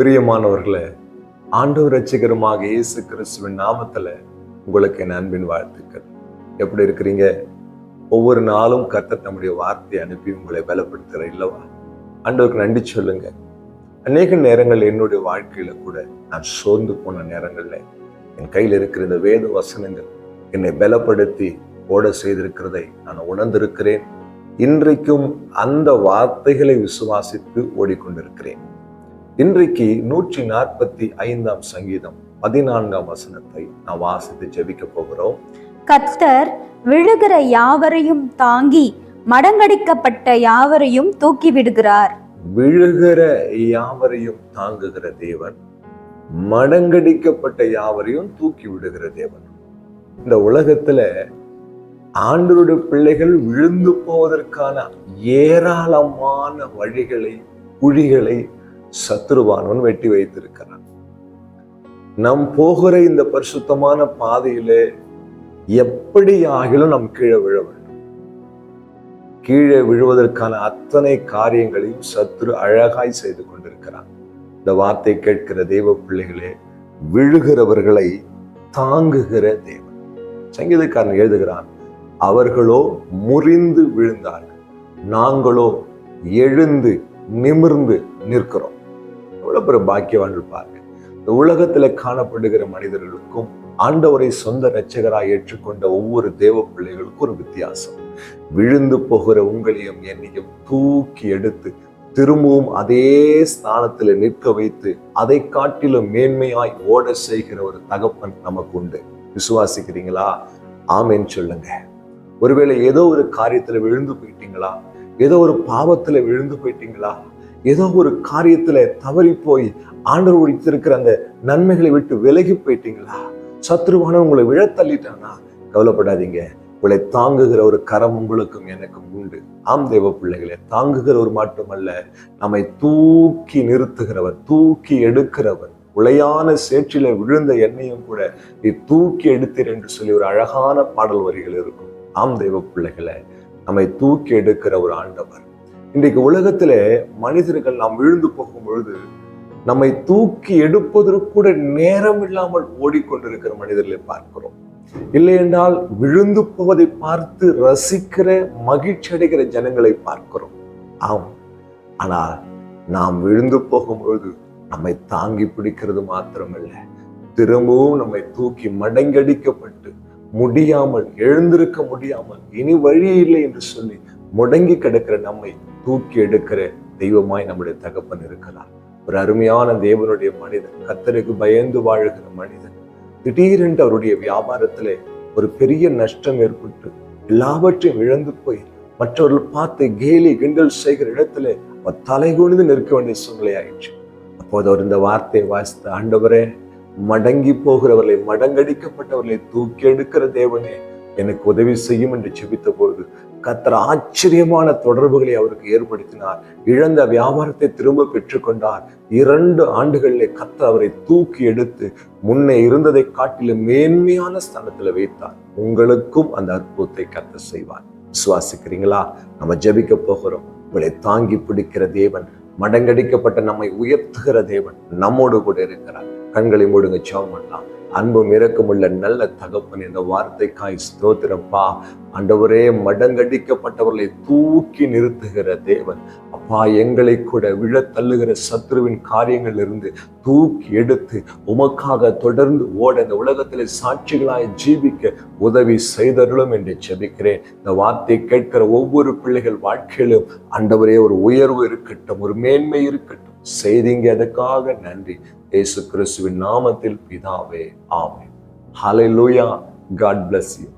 பிரியமானவர்களே ஆண்டவர் ரட்சிகரமாக இயேசு கிறிஸ்துவின் நாமத்துல உங்களுக்கு என் அன்பின் வாழ்த்துக்கள். எப்படி இருக்கிறீங்க? ஒவ்வொரு நாளும் கத்த தம்முடைய வார்த்தையை அனுப்பி உங்களை பலப்படுத்துகிற இல்லவா? ஆண்டவருக்கு நன்றி சொல்லுங்க. அநேக நேரங்கள் என்னுடைய வாழ்க்கையில கூட நான் சோர்ந்து போன நேரங்கள்ல என் கையில் இருக்கிற இந்த வேத வசனங்கள் என்னை பலப்படுத்தி ஓட செய்திருக்கிறதை நான் உணர்ந்திருக்கிறேன். இன்றைக்கும் அந்த வார்த்தைகளை விசுவாசித்து ஓடிக்கொண்டிருக்கிறேன். இன்றைக்கு நூற்றி நாற்பத்தி ஐந்தாம் சங்கீதம் பதினான்காம் வசனத்தை நான் வாசித்து ஜெபிக்க போகிறோம். கர்த்தர் விழுகிற யாவரையும் தாங்கி மடங்கடிக்கப்பட்ட யாவரையும் தூக்கி விடுகிறார். விழுகிற யாவரையும் தாங்குகிற தேவன் மடங்கடிக்கப்பட்ட யாவரையும் தூக்கி விடுகிற தேவன். இந்த உலகத்துல ஆண்டவருடைய பிள்ளைகள் விழுந்து போவதற்கான ஏராளமான வழிகளை குழிகளை சத்ருவானவன் வெட்டி வைத்திருக்கிறான். நம் போகிற இந்த பரிசுத்தமான பாதையிலே எப்படி ஆகிலும் நாம் கீழே விழ வேண்டும். கீழே விழுவதற்கான அத்தனை காரியங்களையும் சத்ரு அழகாய் செய்து கொண்டிருக்கிறான். இந்த வார்த்தை கேட்கிற தெய்வ பிள்ளைகளே விழுகிறவர்களை தாங்குகிற தேவன். சங்கீதக்காரன் எழுதுகிறான் அவர்களோ முறிந்து விழுந்தார்கள். நாங்களோ எழுந்து நிமிர்ந்து நிற்கிறோம். எவ்வளோ பெரிய பாக்கியவான்கள் பாருங்க இந்த உலகத்துல காணப்படுகிற மனிதர்களுக்கும் ஆண்டவரை சொந்த இரட்சகராய் ஏற்றுக்கொண்ட ஒவ்வொரு தேவ பிள்ளைகளுக்கும் ஒரு வித்தியாசம். விழுந்து போகிற உங்களையும் என்னையும் தூக்கி எடுத்து திரும்பவும் அதே ஸ்தானத்துல நிற்க வைத்து அதை காட்டிலும் மேன்மையாய் ஓட செய்கிற ஒரு தகப்பன் நமக்கு உண்டு. விசுவாசிக்கிறீங்களா? ஆமேன்னு சொல்லுங்க. ஒருவேளை ஏதோ ஒரு காரியத்துல விழுந்து போயிட்டீங்களா? ஏதோ ஒரு பாவத்துல விழுந்து போயிட்டீங்களா? ஏதோ ஒரு காரியத்துல தவறி போய் ஆண்டவர் ஒழித்திருக்கிற அந்த நன்மைகளை விட்டு விலகி போயிட்டீங்களா? சத்ருவான உங்களை விழ தள்ளிட்டானா கவலைப்படாதீங்க. உங்களை தாங்குகிற ஒரு கரம் உங்களுக்கும் எனக்கும் உண்டு. ஆம் தேவ பிள்ளைகளை தாங்குகிற ஒரு மட்டுமல்ல நம்மை தூக்கி நிறுத்துகிறவர் தூக்கி எடுக்கிறவர் உளையான சேற்றில விழுந்த எண்ணெயும் கூட நீ தூக்கி எடுத்தீர் என்று சொல்லி ஒரு அழகான பாடல் வரிகள் இருக்கும். ஆம் தெய்வ பிள்ளைகளை நம்மை தூக்கி எடுக்கிற ஒரு ஆண்டவர் இன்றைக்கு உலகத்துல மனிதர்கள் நாம் விழுந்து போகும் பொழுது நம்மை தூக்கி எடுப்பதற்கு கூட நேரம் இல்லாமல் ஓடிக்கொண்டிருக்கிற மனிதர்களை பார்க்கிறோம். இல்லை என்றால் விழுந்து போவதை பார்த்து ரசிக்கிற மகிழ்ச்சி அடைகிற ஜனங்களை பார்க்கிறோம். ஆம் ஆனால் நாம் விழுந்து போகும் பொழுது நம்மை தாங்கி பிடிக்கிறது மாத்திரமல்ல. திரும்பவும் நம்மை தூக்கி மடங்கடிக்கப்பட்டு முடியாமல் எழுந்திருக்க முடியாமல் இனி வழி இல்லை என்று சொல்லி முடங்கி கிடக்கிற நம்மை தூக்கி எடுக்கிற தெய்வமாய் நம்முடைய தகப்பன் இருக்கிறார் ஒரு அருமையான தேவனுடைய மனிதன் கத்தருக்கு பயந்து வாழுகிற மனிதன் திடீரென்று அவருடைய வியாபாரத்திலே ஒரு பெரிய நஷ்டம் ஏற்பட்டு எல்லாவற்றையும் இழந்து போய் மற்றவர்கள் பார்த்து கேலி கிண்டல் செய்கிற இடத்துல தலை குனிந்து நிற்க வேண்டிய சூழ்நிலை ஆயிடுச்சு அப்போது அவர் இந்த வார்த்தையை வாசித்த ஆண்டவரே மடங்கி போகிறவர்களை மடங்கடிக்கப்பட்டவர்களை தூக்கி எடுக்கிற தேவனே எனக்கு உதவி செய்யும் என்று செபித்த பொழுது கத்தர் ஆச்சரியமான தொடர்புகளை அவருக்கு ஏற்படுத்தினார். இழந்த வியாபாரத்தை திரும்ப பெற்றுக்கொண்டார். இரண்டு ஆண்டுகளிலே கத்தர் அவரை தூக்கி எடுத்து முன்னே இருந்ததை காட்டிலும் மேன்மையான ஸ்தானத்தில் வைத்தார். உங்களுக்கும் அந்த அற்புதத்தை கத்த செய்வார். விசுவாசிக்கிறீங்களா? நம்ம ஜபிக்க போகிறோம். உங்களை தாங்கி பிடிக்கிற தேவன் மடங்கடிக்கப்பட்ட நம்மை உயர்த்துகிற தேவன் நம்மோடு கூட இருக்கிறார். கண்களை மூடுங்க ஜெபம் பண்ணலாம். அன்பும் இரக்கமுள்ள நல்ல தகப்பன் இந்த வார்த்தைக்காய் ஸ்தோத்திரப்பா. அண்டவரே மடங்கடிக்கப்பட்டவர்களை தூக்கி நிறுத்துகிற தேவன். அப்பா எங்களை கூட விழத் தள்ளுகிற சத்ருவின் காரியங்களிலிருந்து தூக்கி எடுத்து உமக்காக தொடர்ந்து ஓட இந்த உலகத்திலே சாட்சிகளாய் ஜீவிக்க உதவி செய்தருளும் என்று செபிக்கிறேன் இந்த வார்த்தை கேட்கிற ஒவ்வொரு பிள்ளைகள் வாழ்க்கையிலும் அண்டவரே ஒரு உயர்வு இருக்கட்டும் ஒரு மேன்மை இருக்கட்டும். செய்தீங்க அதுக்காக நன்றி. ஏசு கிறிஸ்துவின் நாமத்தில் பிதாவே ஆமே ஹலை லூயா காட் பிளஸ் யூ